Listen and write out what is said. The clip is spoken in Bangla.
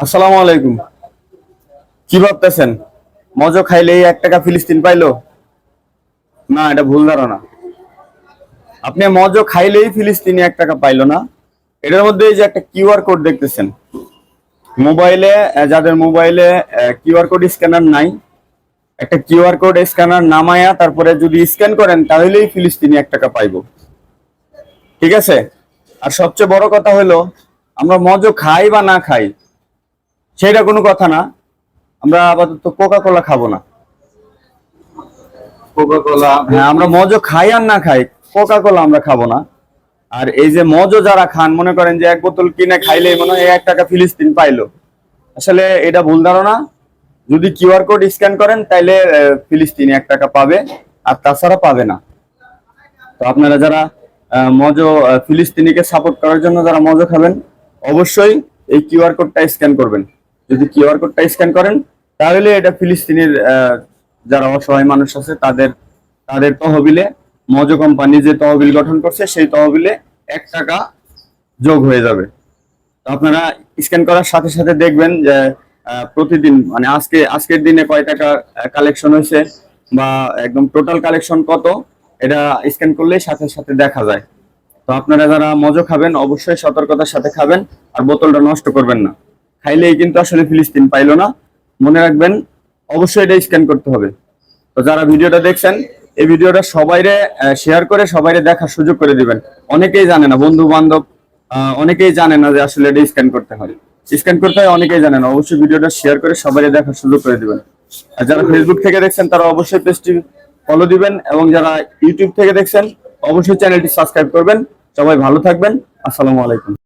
আসসালামু আলাইকুম। কি ভাবতেছেন? মজো খাইলেই এক টাকা ফিলিস্তিন পাইলো? না, এটা ভুল ধারণা। আপনি মজো খাইলেই ফিলিস্তিনি এক টাকা পাইলো না। এটার মধ্যে যে একটা কিউআর কোড দেখতেছেন। মোবাইলে যাদের মোবাইলে কিউআর কোড স্ক্যানার নাই, একটা কিউআর কোড স্ক্যানার নামায়া তারপরে যদি স্ক্যান করেন, তাহলেই ফিলিস্তিনি এক টাকা পাইবো। ঠিক আছে? আর সবচেয়ে বড় কথা হলো, আমরা মজো খাই বা না খাই সেটা কোনো কথা না। আমরা আপাতত কোকা কোলা খাব না। কোকা কোলা হ্যাঁ আমরা মজো খাই আর না খাই কোকা কোলা আমরা খাব না। আর এই যে মজো যারা খান মনে করেন যে এক বোতল কিনে খাইলেই মনে হয় এক টাকা ফিলিস্তিন পাইলো। আসলে এটা ভুল ধারণা। যদি কিউআর কোড স্ক্যান করেন তাইলে ফিলিস্তিনি এক টাকা পাবে আর তাছাড়া পাবে না। তো আপনারা যারা মজো ফিলিস্তিনিকে সাপোর্ট করার জন্য যারা মজো খাবেন অবশ্যই এই কিউআর কোডটা স্ক্যান করবেন। যদি কিউআর কোডটা স্ক্যান করেন, তাহলে এটা ফিলিস্তিনির যারা অসহায় মানুষ আছে, তাদের তাদের তহবিলে মজো কোম্পানি যে তহবিল গঠন করছে, সেই তহবিলে এক টাকা যোগ হয়ে যাবে। তো আপনারা স্ক্যান করার সাথে সাথে দেখবেন যে প্রতিদিন মানে আজকে, আজকের দিনে কয় টাকা কালেকশন হয়েছে বা একদম টোটাল কালেকশন কত, এটা স্ক্যান করলেই সাথে সাথে দেখা যায়। তো আপনারা যারা মজো খাবেন, অবশ্যই সতর্কতার সাথে খাবেন, আর বোতলটা নষ্ট করবেন না। খাইলেই কিন্তু আসলে ফিলিস্তিন পাইলো না। মনে রাখবেন, অবশ্যই এটা স্ক্যান করতে হবে। তো যারা ভিডিওটা দেখছেন, এই ভিডিওটা সবাইরে শেয়ার করে সবাইরে দেখার সুযোগ করে দিবেন। অনেকেই জানে না বন্ধু বান্ধব অনেকেই জানে না যে আসলে এটা স্ক্যান করতে হয়। স্ক্যান করতে হয়, অনেকেই জানে না। অবশ্যই ভিডিওটা শেয়ার করে সবাইরে দেখার সুযোগ করে দিবেন। আর যারা ফেসবুক থেকে দেখছেন, তারা অবশ্যই পেজটি ফলো দিবেন এবং যারা ইউটিউব থেকে দেখছেন, অবশ্যই চ্যানেলটি সাবস্ক্রাইব করবেন। সবাই ভালো থাকবেন। আসসালামু আলাইকুম।